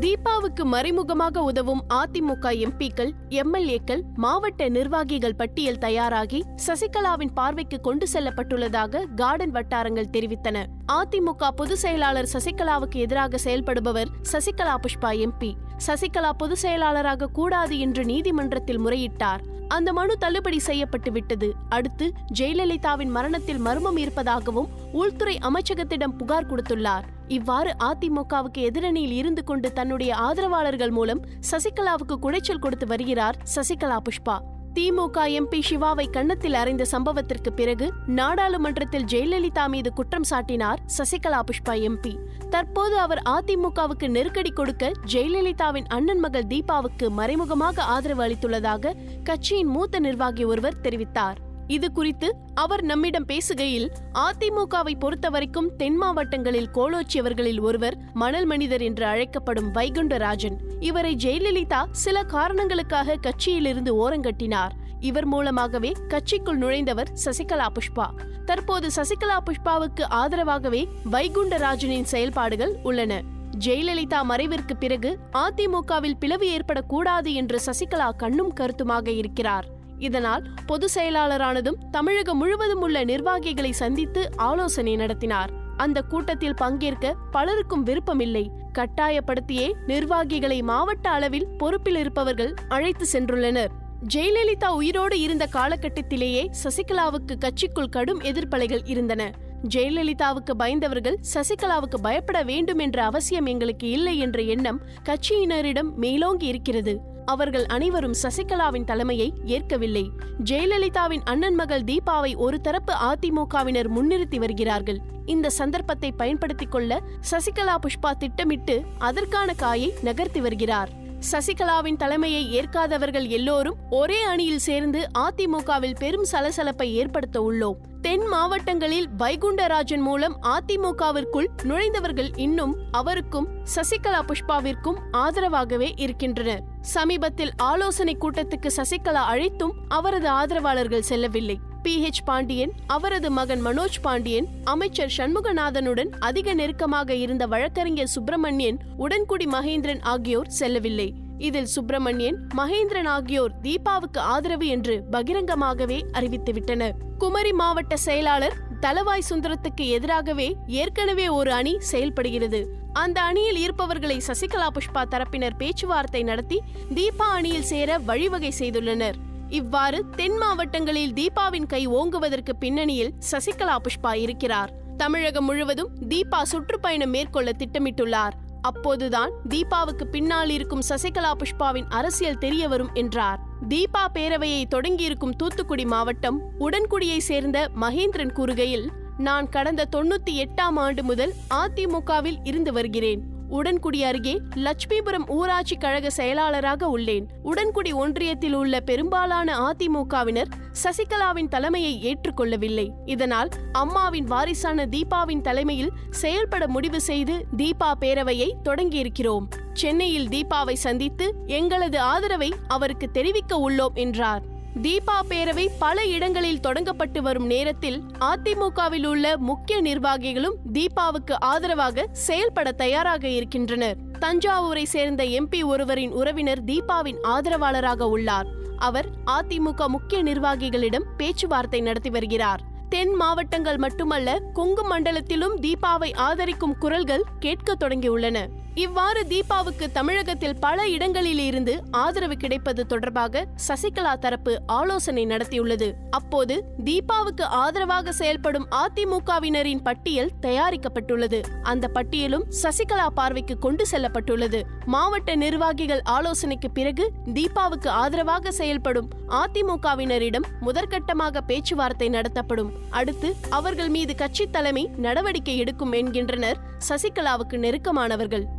தீபாவுக்கு மறைமுகமாக உதவும் அதிமுக எம்பிக்கள் எம்எல்ஏக்கள் மாவட்ட நிர்வாகிகள் பட்டியல் தயாராகி சசிகலாவின் பார்வைக்கு கொண்டு செல்லப்பட்டுள்ளதாக கார்டன் வட்டாரங்கள் தெரிவித்தன. அதிமுக பொதுச் செயலாளர் சசிகலாவுக்கு எதிராக செயல்படுபவர் சசிகலா புஷ்பா எம்பி. சசிகலா பொதுச் செயலாளராக கூடாது என்று நீதிமன்றத்தில் முறையிட்டார். அந்த மனு தள்ளுபடி செய்யப்பட்டு விட்டது. அடுத்து ஜெயலலிதாவின் மரணத்தில் மர்மம் இருப்பதாகவும் உள்துறை அமைச்சகத்திடம் புகார் கொடுத்துள்ளார். இவ்வாறு அதிமுகவுக்கு எதிரணியில் இருந்து கொண்டு தன்னுடைய ஆதரவாளர்கள் மூலம் சசிகலாவுக்கு குடைச்சல் கொடுத்து வருகிறார் சசிகலா புஷ்பா. திமுக எம்பி சிவாவை கன்னத்தில் அறைந்த சம்பவத்திற்கு பிறகு நாடாளுமன்றத்தில் ஜெயலலிதா மீது குற்றம் சாட்டினார் சசிகலா புஷ்பா எம்பி. தற்போது அவர் அதிமுகவுக்கு நெருக்கடி கொடுக்க ஜெயலலிதாவின் அண்ணன் மகள் தீபாவுக்கு மறைமுகமாக ஆதரவு அளித்துள்ளதாக கட்சியின் மூத்த நிர்வாகி ஒருவர் தெரிவித்தார். இது குறித்து அவர் நம்மிடம் பேசுகையில் அதிமுகவை பொறுத்தவரைக்கும் தென் மாவட்டங்களில் கோலோச்சியவர்களில் ஒருவர் மணல் மனிதர் என்று அழைக்கப்படும் வைகுண்டராஜன். இவரை ஜெயலலிதா சில காரணங்களுக்காக கட்சியிலிருந்து ஓரங்கட்டினார். இவர் மூலமாகவே கட்சிக்குள் நுழைந்தவர் சசிகலா புஷ்பா. தற்போது சசிகலா புஷ்பாவுக்கு ஆதரவாகவே வைகுண்டராஜனின் செயல்பாடுகள் உள்ளன. ஜெயலலிதா மறைவிற்கு பிறகு அதிமுகவில் பிளவு ஏற்படக்கூடாது என்று சசிகலா கண்ணும் கருத்துமாக இருக்கிறார். இதனால் பொது செயலாளரானதும் தமிழகம் முழுவதும் உள்ள நிர்வாகிகளை சந்தித்து ஆலோசனை நடத்தினார். அந்த கூட்டத்தில் பங்கேற்க பலருக்கும் விருப்பமில்லை. கட்டாயப்படுத்தியே நிர்வாகிகளை மாவட்ட அளவில் பொறுப்பில் இருப்பவர்கள் அழைத்து சென்றுள்ளனர். ஜெயலலிதா உயிரோடு இருந்த காலகட்டத்திலேயே சசிகலாவுக்கு கட்சிக்குள் கடும் எதிர்ப்பலைகள் இருந்தன. ஜெயலலிதாவுக்கு பயந்தவர்கள் சசிகலாவுக்கு பயப்பட வேண்டும் என்ற அவசியம் எங்களுக்கு இல்லை என்ற எண்ணம் கட்சியினரிடம் மேலோங்கி இருக்கிறது. அவர்கள் அனைவரும் சசிகலாவின் தலைமையை ஏற்கவில்லை. ஜெயலலிதாவின் அண்ணன் மகள் தீபாவை ஒரு தரப்பு அதிமுகவினர் முன்னிறுத்தி வருகிறார்கள். இந்த சந்தர்ப்பத்தை பயன்படுத்திக் கொள்ள சசிகலா புஷ்பா திட்டமிட்டு அதற்கான காயை நகர்த்தி வருகிறார். சசிகலாவின் தலைமையை ஏற்காதவர்கள் எல்லோரும் ஒரே அணியில் சேர்ந்து அதிமுகவில் பெரும் சலசலப்பை ஏற்படுத்த உள்ளோம். தென் மாவட்டங்களில் வைகுண்டராஜன் மூலம் அதிமுகவிற்குள் நுழைந்தவர்கள் இன்னும் அவருக்கும் சசிகலா புஷ்பாவிற்கும் ஆதரவாகவே இருக்கின்றனர். சமீபத்தில் ஆலோசனை கூட்டத்துக்கு சசிகலா அழைத்தும் அவரது ஆதரவாளர்கள் செல்லவில்லை. பி. ஹெச் பாண்டியன் அவரது மகன் மனோஜ் பாண்டியன் அமைச்சர் சண்முகநாதனுடன் அதிக நெருக்கமாக இருந்த வழக்கறிஞர் சுப்பிரமணியன் உடன்குடி மகேந்திரன் ஆகியோர் செல்லவில்லை. இதில் சுப்பிரமணியன் மகேந்திரன் ஆகியோர் தீபாவுக்கு ஆதரவு என்று பகிரங்கமாகவே அறிவித்துவிட்டனர் குமரி மாவட்ட செயலாளர் தலவாய் சுந்தரத்துக்கு எதிராகவே ஏற்கனவே ஒரு அணி செயல்படுகிறது. அந்த அணியில் இருப்பவர்களை சசிகலா புஷ்பா தரப்பினர் பேச்சுவார்த்தை நடத்தி தீபா அணியில் சேர வழிவகை செய்துள்ளனர். இவ்வாறு தென் மாவட்டங்களில் தீபாவின் கை ஓங்குவதற்கு பின்னணியில் சசிகலா புஷ்பா இருக்கிறார். தமிழகம் முழுவதும் தீபா சுற்றுப்பயணம் மேற்கொள்ள திட்டமிட்டுள்ளார். அப்போதுதான் தீபாவுக்கு பின்னால் இருக்கும் சசிகலா புஷ்பாவின் அரசியல் தெரிய வரும் என்றார். தீபா பேரவையை தொடங்கியிருக்கும் தூத்துக்குடி மாவட்டம் உடன்குடியை சேர்ந்த மகேந்திரன் கூறுகையில் நான் கடந்த தொண்ணூத்தி எட்டாம் ஆண்டு முதல் அதிமுகவில் இருந்து வருகிறேன். உடன்குடி அருகே லட்சுமிபுரம் ஊராட்சி கழக செயலாளராக உள்ளேன். உடன்குடி ஒன்றியத்தில் உள்ள பெரும்பாலான அதிமுகவினர் சசிகலாவின் தலைமையை ஏற்றுக்கொள்ளவில்லை. இதனால் அம்மாவின் வாரிசான தீபாவின் தலைமையில் செயல்பட முடிவு செய்து தீபா பேரவையை தொடங்கியிருக்கிறோம். சென்னையில் தீபாவை சந்தித்து எங்களது ஆதரவை அவருக்கு தெரிவிக்க உள்ளோம் என்றார். தீபா பேரவை பல இடங்களில் தொடங்கப்பட்டு வரும் நேரத்தில் அதிமுகவில் உள்ள முக்கிய நிர்வாகிகளும் தீபாவுக்கு ஆதரவாக செயல்பட தயாராக இருக்கின்றனர். தஞ்சாவூரை சேர்ந்த எம்பி ஒருவரின் உறவினர் தீபாவின் ஆதரவாளராக உள்ளார். அவர் அதிமுக முக்கிய நிர்வாகிகளிடம் பேச்சுவார்த்தை நடத்தி வருகிறார். தென் மாவட்டங்கள் மட்டுமல்ல கொங்கு மண்டலத்திலும் தீபாவை ஆதரிக்கும் குரல்கள் கேட்க தொடங்கியுள்ளன. இவ்வாறு தீபாவுக்கு தமிழகத்தில் பல இடங்களில் இருந்து ஆதரவு கிடைப்பது தொடர்பாக சசிகலா தரப்பு ஆலோசனை நடத்தியுள்ளது. அப்போது தீபாவுக்கு ஆதரவாக செயல்படும் அதிமுகவினரின் பட்டியல் தயாரிக்கப்பட்டுள்ளது. அந்த பட்டியலும் சசிகலா பார்வைக்கு கொண்டு செல்லப்பட்டுள்ளது. மாவட்ட நிர்வாகிகள் ஆலோசனைக்கு பிறகு தீபாவுக்கு ஆதரவாக செயல்படும் அதிமுகவினரிடம் முதற்கட்டமாக பேச்சுவார்த்தை நடத்தப்படும். அடுத்து அவர்கள் மீது கட்சி தலைமை நடவடிக்கை எடுக்கும் என்கின்றனர் சசிகலாவுக்கு நெருக்கமானவர்கள்.